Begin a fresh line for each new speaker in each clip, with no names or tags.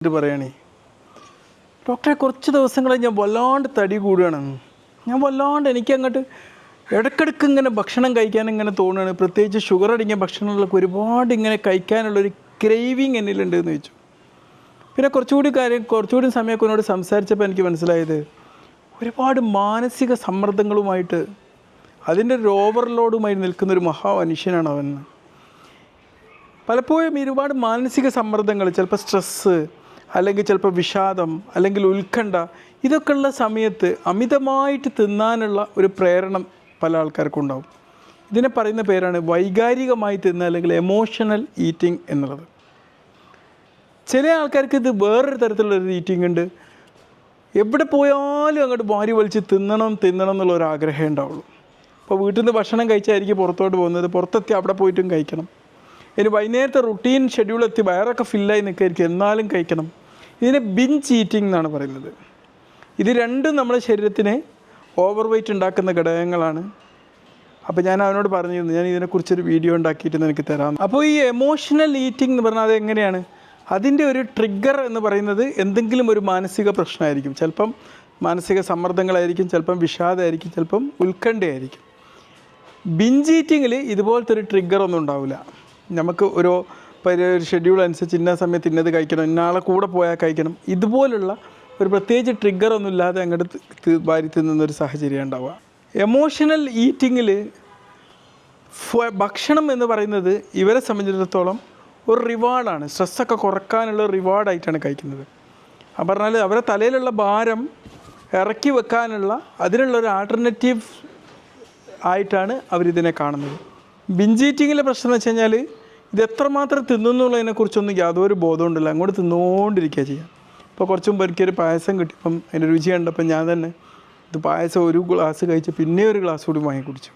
ഇത് പറയണേ. ഡോക്ടറെ കുറച്ച് ദിവസങ്ങളെ ഞാൻ വല്ലാണ്ട് തടി കൂടുകയാണ്. ഞാൻ വല്ലാണ്ട് എനിക്ക് അങ്ങോട്ട് ഇടയ്ക്കിടയ്ക്ക് ഇങ്ങനെ ഭക്ഷണം കഴിക്കാൻ ഇങ്ങനെ തോന്നുകയാണ്. പ്രത്യേകിച്ച് ഷുഗർ അടങ്ങിയ ഭക്ഷണങ്ങളൊക്കെ ഒരുപാട് ഇങ്ങനെ കഴിക്കാനുള്ളൊരു ക്രേവിങ് എന്നിലുണ്ട് എന്ന് ചോദിച്ചു. പിന്നെ കുറച്ചുകൂടി കാര്യം കുറച്ചുകൂടി സമയമൊക്കെ എന്നോട് സംസാരിച്ചപ്പോൾ എനിക്ക് മനസ്സിലായത് ഒരുപാട് മാനസിക സമ്മർദ്ദങ്ങളുമായിട്ട് അതിന്റെ ഒരു ഓവർലോഡുമായി നിൽക്കുന്ന ഒരു മഹാമനുഷ്യനാണ് അവൻ പലപ്പോഴും ഒരുപാട് മാനസിക സമ്മർദ്ദങ്ങൾ ചിലപ്പോൾ സ്ട്രെസ്സ് അല്ലെങ്കിൽ ചിലപ്പോൾ വിഷാദം അല്ലെങ്കിൽ ഉത്കണ്ഠ ഇതൊക്കെ ഉള്ള സമയത്ത് അമിതമായിട്ട് തിന്നാനുള്ള ഒരു പ്രേരണം പല ആൾക്കാർക്കും ഉണ്ടാവും. ഇതിനെ പറയുന്ന പേരാണ് വൈകാരികമായി തിന്നുക അല്ലെങ്കിൽ എമോഷണൽ ഈറ്റിംഗ് എന്നുള്ളത്. ചില ആൾക്കാർക്ക് ഇത് വേറൊരു തരത്തിലുള്ളൊരു ഈറ്റിംഗ് ഉണ്ട്. എവിടെ പോയാലും അങ്ങോട്ട് വാരി വലിച്ച് തിന്നണം തിന്നണം എന്നുള്ള ഒരു ആഗ്രഹം ഉണ്ടാവുള്ളൂ. അപ്പോൾ വീട്ടിൽ നിന്ന് ഭക്ഷണം കഴിച്ചായിരിക്കും പുറത്തോട്ട് പോകുന്നത്. പുറത്തെത്തി അവിടെ പോയിട്ടും കഴിക്കണം. ഇനി വൈകുന്നേരത്തെ റുട്ടീൻ ഷെഡ്യൂൾ എത്തി വയറൊക്കെ ഫില്ലായി നിൽക്കായിരിക്കും എന്നാലും കഴിക്കണം. ഇതിനെ ബിഞ്ച് ഈറ്റിംഗ് എന്നാണ് പറയുന്നത്. ഇത് രണ്ടും നമ്മുടെ ശരീരത്തിന് ഓവർ വെയ്റ്റ് ഉണ്ടാക്കുന്ന ഘടകങ്ങളാണ്. അപ്പോൾ ഞാൻ അവനോട് പറഞ്ഞിരുന്നു ഞാൻ ഇതിനെക്കുറിച്ചൊരു വീഡിയോ ഉണ്ടാക്കിയിട്ട് എനിക്ക് തരാം. അപ്പോൾ ഈ എമോഷണൽ ഈറ്റിംഗ് എന്ന് പറഞ്ഞാൽ അത് എങ്ങനെയാണ് അതിന്റെ ഒരു ട്രിഗർ എന്ന് പറയുന്നത് എന്തെങ്കിലും ഒരു മാനസിക പ്രശ്നമായിരിക്കും. ചിലപ്പം മാനസിക സമ്മർദ്ദങ്ങളായിരിക്കും ചിലപ്പം വിഷാദമായിരിക്കും ചിലപ്പം ഉത്കണ്ഠയായിരിക്കും. ബിഞ്ച് ഈറ്റിങ്ങിൽ ഇതുപോലത്തെ ഒരു ട്രിഗർ ഒന്നും ഉണ്ടാവില്ല. നമുക്ക് ഒരു ഒരു ഷെഡ്യൂൾ അനുസരിച്ച് ഇന്ന സമയത്ത് ഇന്നത് കഴിക്കണം ഇന്നാളെ കൂടെ പോയാൽ കഴിക്കണം. ഇതുപോലുള്ള ഒരു പ്രത്യേകിച്ച് ട്രിഗർ ഒന്നും ഇല്ലാതെ അങ്ങോട്ട് വാരി തിന്നുന്നൊരു സാഹചര്യം ഉണ്ടാവുക. എമോഷണൽ ഈറ്റിങ്ങിൽ ഭക്ഷണം എന്ന് പറയുന്നത് ഇവരെ സംബന്ധിച്ചിടത്തോളം ഒരു റിവാർഡാണ് സ്ട്രെസ്സൊക്കെ കുറക്കാനുള്ള റിവാർഡായിട്ടാണ് കഴിക്കുന്നത്. ആ പറഞ്ഞാൽ അവരെ തലയിലുള്ള ഭാരം ഇറക്കി വെക്കാനുള്ള അതിനുള്ള ഒരു ആൾട്ടർനേറ്റീവ് ആയിട്ടാണ് അവരിതിനെ കാണുന്നത്. ബിഞ്ചീറ്റിങ്ങിലെ പ്രശ്നം എന്ന് വെച്ച് കഴിഞ്ഞാൽ ഇത് എത്രമാത്രം തിന്നുന്നുള്ളതിനെക്കുറിച്ചൊന്നും യാതൊരു ബോധം ഉണ്ടല്ല അങ്ങോട്ട് തിന്നുകൊണ്ടിരിക്കുക ചെയ്യാം. ഇപ്പോൾ കുറച്ചും മുമ്പ് എനിക്കൊരു പായസം കിട്ടിയപ്പം അതിന്റെ രുചി കണ്ടപ്പം ഞാൻ തന്നെ ഇത് പായസം ഒരു ഗ്ലാസ് കഴിച്ച് പിന്നെ ഒരു ഗ്ലാസ് കൂടി വാങ്ങി കുടിച്ചു.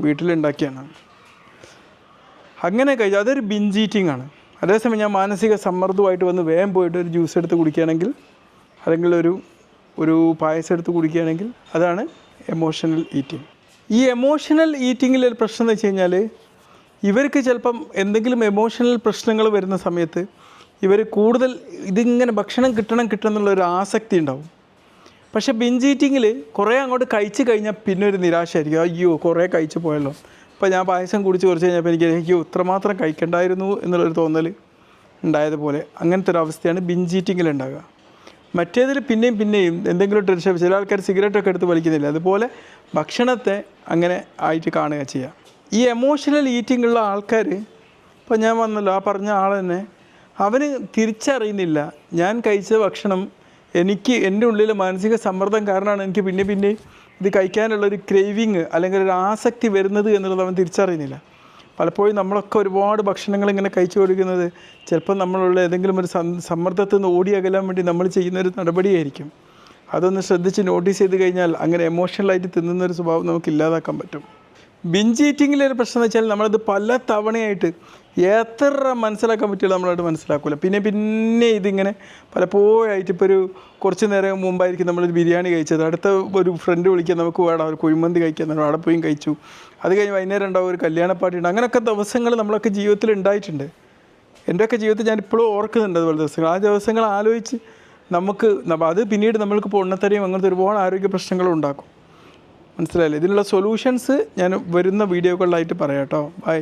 വീട്ടിലുണ്ടാക്കിയാണ് അങ്ങനെ കഴിച്ചു. അതൊരു ബിഞ്ച് ഈറ്റിംഗ് ആണ്. അതേസമയം ഞാൻ മാനസിക സമ്മർദ്ദമായിട്ട് വന്ന് വേഗം പോയിട്ട് ഒരു ജ്യൂസ് എടുത്ത് കുടിക്കുകയാണെങ്കിൽ അല്ലെങ്കിൽ ഒരു ഒരു പായസം എടുത്ത് കുടിക്കുകയാണെങ്കിൽ അതാണ് എമോഷണൽ ഈറ്റിംഗ് ഈ എമോഷണൽ ഈറ്റിങ്ങിൽ ഒരു പ്രശ്നം എന്ന് വെച്ച് കഴിഞ്ഞാൽ ഇവർക്ക് ചിലപ്പം എന്തെങ്കിലും എമോഷണൽ പ്രശ്നങ്ങൾ വരുന്ന സമയത്ത് ഇവർ കൂടുതൽ ഇതിങ്ങനെ ഭക്ഷണം കിട്ടണം കിട്ടണം എന്നുള്ള ഒരു ആസക്തി ഉണ്ടാവും. പക്ഷേ ബിഞ്ച് ഈറ്റിങ്ങിൽ കുറേ അങ്ങോട്ട് കഴിച്ച് കഴിഞ്ഞാൽ പിന്നെ ഒരു നിരാശയായിരിക്കും. അയ്യോ കുറേ കഴിച്ച് പോയല്ലോ. അപ്പോൾ ഞാൻ പായസം കുടിച്ച് കുറച്ച് കഴിഞ്ഞപ്പോൾ എനിക്ക് അയ്യോ ഇത്രമാത്രം കഴിക്കണ്ടായിരുന്നു എന്നുള്ളൊരു തോന്നൽ ഉണ്ടായതുപോലെ അങ്ങനത്തെ ഒരു അവസ്ഥയാണ് ബിഞ്ച് ഈറ്റിങ്ങിൽ ഉണ്ടാകുക മറ്റേതിൽ പിന്നെയും പിന്നെയും എന്തെങ്കിലും ടെൻഷൻ ചില ആൾക്കാർ സിഗരറ്റൊക്കെ എടുത്ത് വലിക്കുന്നില്ല. അതുപോലെ ഭക്ഷണത്തെ അങ്ങനെ ആയിട്ട് കാണുക ചെയ്യുക. ഈ എമോഷണൽ ഈറ്റിംഗ് ഉള്ള ആൾക്കാർ ഇപ്പം ഞാൻ വന്നല്ലോ ആ പറഞ്ഞ ആൾ തന്നെ അവന് തിരിച്ചറിയുന്നില്ല. ഞാൻ കഴിച്ച ഭക്ഷണം എനിക്ക് എന്റെ ഉള്ളിൽ മാനസിക സമ്മർദ്ദം കാരണമാണ് എനിക്ക് പിന്നെ പിന്നെ ഇത് കഴിക്കാനുള്ള ഒരു ക്രേവിങ് അല്ലെങ്കിൽ ഒരു ആസക്തി വരുന്നത് എന്നുള്ളത് അവൻ തിരിച്ചറിയുന്നില്ല. പലപ്പോഴും നമ്മളൊക്കെ ഒരുപാട് ഭക്ഷണങ്ങൾ ഇങ്ങനെ കഴിച്ചു കൊടുക്കുന്നത് ചിലപ്പോൾ നമ്മളുള്ള ഏതെങ്കിലും ഒരു സമ്മർദ്ദത്തിൽ നിന്ന് ഓടി അകലാൻ വേണ്ടി നമ്മൾ ചെയ്യുന്ന ഒരു നടപടിയായിരിക്കും. അതൊന്ന് ശ്രദ്ധിച്ച് നോട്ടീസ് ചെയ്ത് കഴിഞ്ഞാൽ അങ്ങനെ എമോഷണലായിട്ട് തിന്നുന്ന ഒരു സ്വഭാവം നമുക്ക് ഇല്ലാതാക്കാൻ പറ്റും. ബിഞ്ച് ഈറ്റിങ്ങിലെ ഒരു പ്രശ്നം എന്ന് വെച്ചാൽ നമ്മളത് പല തവണയായിട്ട് എത്ര മനസ്സിലാക്കാൻ പറ്റില്ല നമ്മളായിട്ട് മനസ്സിലാക്കില്ല പിന്നെ പിന്നെ ഇതിങ്ങനെ പലപ്പോഴായിട്ട് ഇപ്പോൾ ഒരു കുറച്ച് നേരം മുമ്പായിരിക്കും നമ്മളൊരു ബിരിയാണി കഴിച്ചത്. അടുത്ത ഒരു ഫ്രണ്ട് വിളിക്കാൻ നമുക്ക് വേണം. ഒരു കുഴിമന്തി കഴിക്കാൻ നമ്മൾ അവിടെ പോയി കഴിച്ചു. അത് കഴിഞ്ഞ് വൈകുന്നേരം ഉണ്ടാവും ഒരു കല്യാണ പാർട്ടി ഉണ്ട്. അങ്ങനെയൊക്കെ ദിവസങ്ങൾ നമ്മളൊക്കെ ജീവിതത്തിൽ ഉണ്ടായിട്ടുണ്ട്. എന്റെയൊക്കെ ജീവിതത്തിൽ ഞാൻ ഇപ്പോഴും ഓർക്കുന്നുണ്ട് അതുപോലെ ദിവസങ്ങൾ. ആ ദിവസങ്ങൾ ആലോചിച്ച് നമുക്ക് അത് പിന്നീട് നമ്മൾക്ക് പൊണ്ണത്തരയും അങ്ങനത്തെ ഒരുപാട് ആരോഗ്യ പ്രശ്നങ്ങളും ഉണ്ടാക്കും. മനസ്സിലായില്ലേ? ഇതിനുള്ള സൊല്യൂഷൻസ് ഞാൻ വരുന്ന വീഡിയോകളിലായിട്ട് പറയാം കേട്ടോ ബൈ